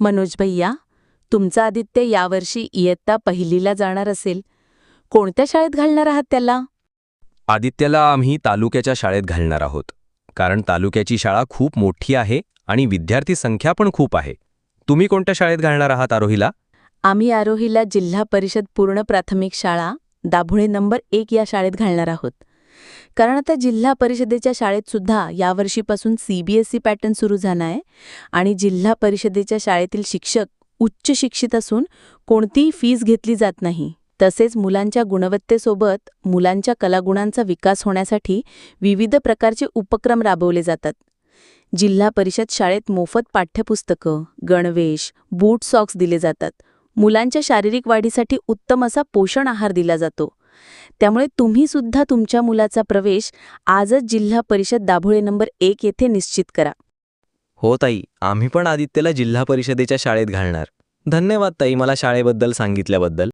मनोज भैया तुमचा आदित्य यावर्षी इयत्ता पहिलीला जाणार असेल. कोणत्या शाळेत घालणार आहात त्याला? आदित्यला आम्ही तालुक्याच्या शाळेत घालणार आहोत. कारण तालुक्याची शाळा खूप मोठी आहे आणि विद्यार्थी संख्या पण खूप आहे. तुम्ही कोणत्या शाळेत घालणार आहात आरोहीला? आम्ही आरोहीला जिल्हा परिषद पूर्ण प्राथमिक शाळा दाभोळे नंबर एक या शाळेत घालणार आहोत. कारण आता जिल्हा परिषदेच्या शाळेत सुद्धा यावर्षीपासून सीबीएसई पॅटर्न सुरू झाला आहे आणि जिल्हा परिषदेच्या शाळेतील शिक्षक उच्च शिक्षित असून कोणतीही फीज घेतली जात नाही. तसेच मुलांच्या गुणवत्तेसोबत मुलांच्या कलागुणांचा विकास होण्यासाठी विविध प्रकारचे उपक्रम राबवले जातात. जिल्हा परिषद शाळेत मोफत पाठ्यपुस्तकं गणवेश बूट सॉक्स दिले जातात. मुलांच्या शारीरिक वाढीसाठी उत्तम असा पोषण आहार दिला जातो. त्यामुळे तुम्ही सुद्धा तुमच्या मुलाचा प्रवेश आजच जिल्हा परिषद दाभोळे नंबर एक येथे निश्चित करा. हो ताई आम्ही पण आदित्यला जिल्हा परिषदेच्या शाळेत घालणार. धन्यवाद ताई मला शाळेबद्दल सांगितल्याबद्दल.